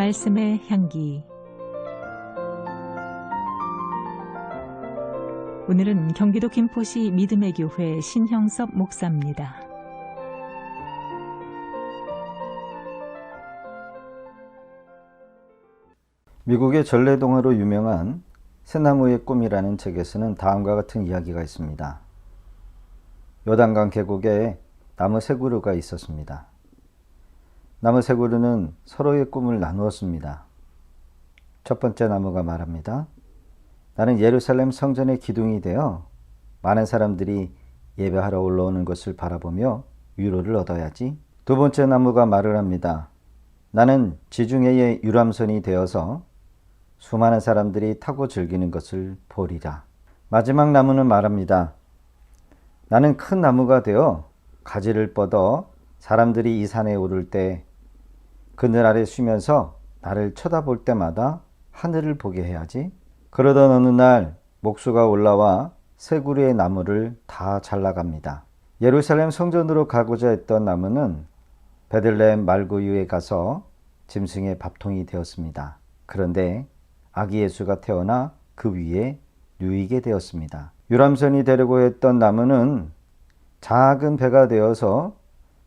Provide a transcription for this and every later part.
말씀의 향기 오늘은 경기도 김포시 믿음의 교회 신형섭 목사입니다. 미국의 전래동화로 유명한 새나무의 꿈이라는 책에서는 다음과 같은 이야기가 있습니다. 요단강 계곡에 나무 세 그루가 있었습니다. 나무 세 그루는 서로의 꿈을 나누었습니다. 첫 번째 나무가 말합니다. 나는 예루살렘 성전의 기둥이 되어 많은 사람들이 예배하러 올라오는 것을 바라보며 위로를 얻어야지. 두 번째 나무가 말을 합니다. 나는 지중해의 유람선이 되어서 수많은 사람들이 타고 즐기는 것을 보리라. 마지막 나무는 말합니다. 나는 큰 나무가 되어 가지를 뻗어 사람들이 이 산에 오를 때 그늘 아래 쉬면서 나를 쳐다볼 때마다 하늘을 보게 해야지. 그러던 어느 날 목수가 올라와 세 그루의 나무를 다 잘라갑니다. 예루살렘 성전으로 가고자 했던 나무는 베들레헴 말구유에 가서 짐승의 밥통이 되었습니다. 그런데 아기 예수가 태어나 그 위에 누이게 되었습니다. 유람선이 되려고 했던 나무는 작은 배가 되어서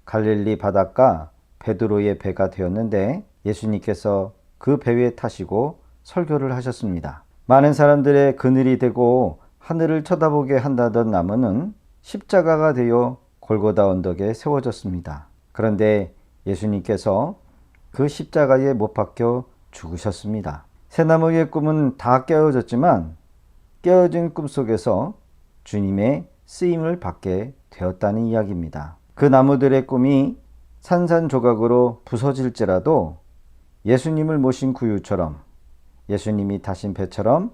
갈릴리 바닷가 베드로의 배가 되었는데 예수님께서 그 배 위에 타시고 설교를 하셨습니다. 많은 사람들의 그늘이 되고 하늘을 쳐다보게 한다던 나무는 십자가가 되어 골고다 언덕에 세워졌습니다. 그런데 예수님께서 그 십자가에 못 박혀 죽으셨습니다. 새나무의 꿈은 다 깨어졌지만 깨어진 꿈 속에서 주님의 쓰임을 받게 되었다는 이야기입니다. 그 나무들의 꿈이 산산조각으로 부서질지라도 예수님을 모신 구유처럼 예수님이 타신 배처럼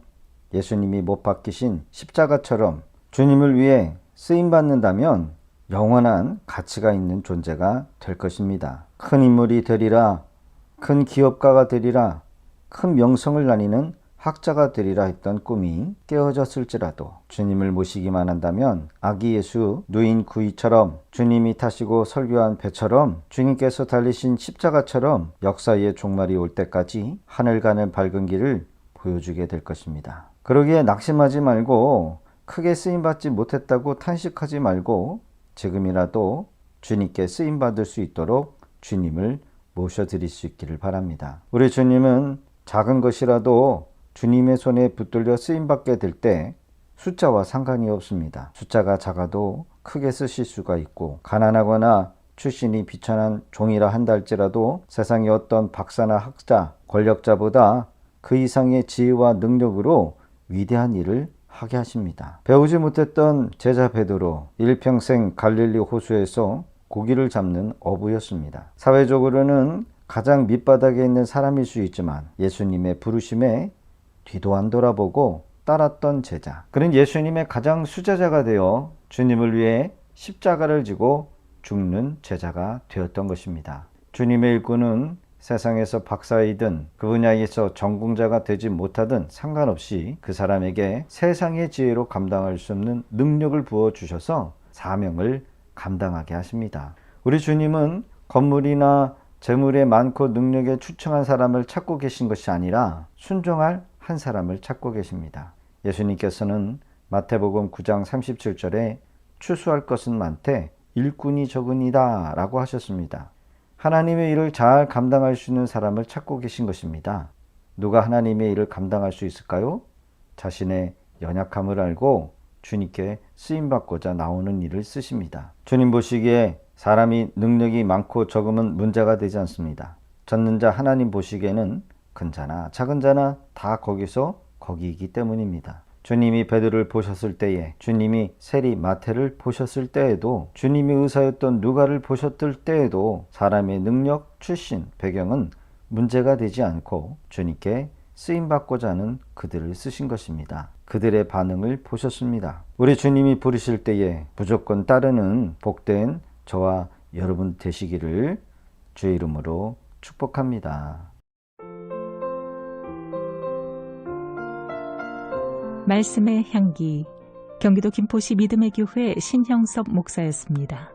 예수님이 못 박히신 십자가처럼 주님을 위해 쓰임 받는다면 영원한 가치가 있는 존재가 될 것입니다. 큰 인물이 되리라, 큰 기업가가 되리라, 큰 명성을 나뉘는 학자가 되리라 했던 꿈이 깨어졌을지라도 주님을 모시기만 한다면 아기 예수 누인 구이처럼 주님이 타시고 설교한 배처럼 주님께서 달리신 십자가처럼 역사의 종말이 올 때까지 하늘 가는 밝은 길을 보여주게 될 것입니다. 그러기에 낙심하지 말고 크게 쓰임 받지 못했다고 탄식하지 말고 지금이라도 주님께 쓰임 받을 수 있도록 주님을 모셔드릴 수 있기를 바랍니다. 우리 주님은 작은 것이라도 주님의 손에 붙들려 쓰임받게 될 때 숫자와 상관이 없습니다. 숫자가 작아도 크게 쓰실 수가 있고 가난하거나 출신이 비천한 종이라 한다 할지라도 세상의 어떤 박사나 학자, 권력자보다 그 이상의 지혜와 능력으로 위대한 일을 하게 하십니다. 배우지 못했던 제자 베드로 일평생 갈릴리 호수에서 고기를 잡는 어부였습니다. 사회적으로는 가장 밑바닥에 있는 사람일 수 있지만 예수님의 부르심에 뒤도 안 돌아보고 따랐던 제자. 그는 예수님의 가장 수제자가 되어 주님을 위해 십자가를 지고 죽는 제자가 되었던 것입니다. 주님의 일꾼은 세상에서 박사이든 그 분야에서 전공자가 되지 못하든 상관없이 그 사람에게 세상의 지혜로 감당할 수 없는 능력을 부어 주셔서 사명을 감당하게 하십니다. 우리 주님은 건물이나 재물에 많고 능력에 추청한 사람을 찾고 계신 것이 아니라 순종할 한 사람을 찾고 계십니다. 예수님께서는 마태복음 9장 37절에 추수할 것은 많되 일꾼이 적으니다 라고 하셨습니다. 하나님의 일을 잘 감당할 수 있는 사람을 찾고 계신 것입니다. 누가 하나님의 일을 감당할 수 있을까요? 자신의 연약함을 알고 주님께 쓰임받고자 나오는 일을 쓰십니다. 주님 보시기에 사람이 능력이 많고 적으면 문제가 되지 않습니다. 젖는 자 하나님 보시기에는 큰 자나 작은 자나 다 거기서 거기이기 때문입니다. 주님이 베드로를 보셨을 때에 주님이 세리 마태를 보셨을 때에도 주님이 의사였던 누가를 보셨을 때에도 사람의 능력, 출신, 배경은 문제가 되지 않고 주님께 쓰임 받고자 하는 그들을 쓰신 것입니다. 그들의 반응을 보셨습니다. 우리 주님이 부르실 때에 무조건 따르는 복된 저와 여러분 되시기를 주의 이름으로 축복합니다. 말씀의 향기 경기도 김포시 믿음의 교회 신형섭 목사였습니다.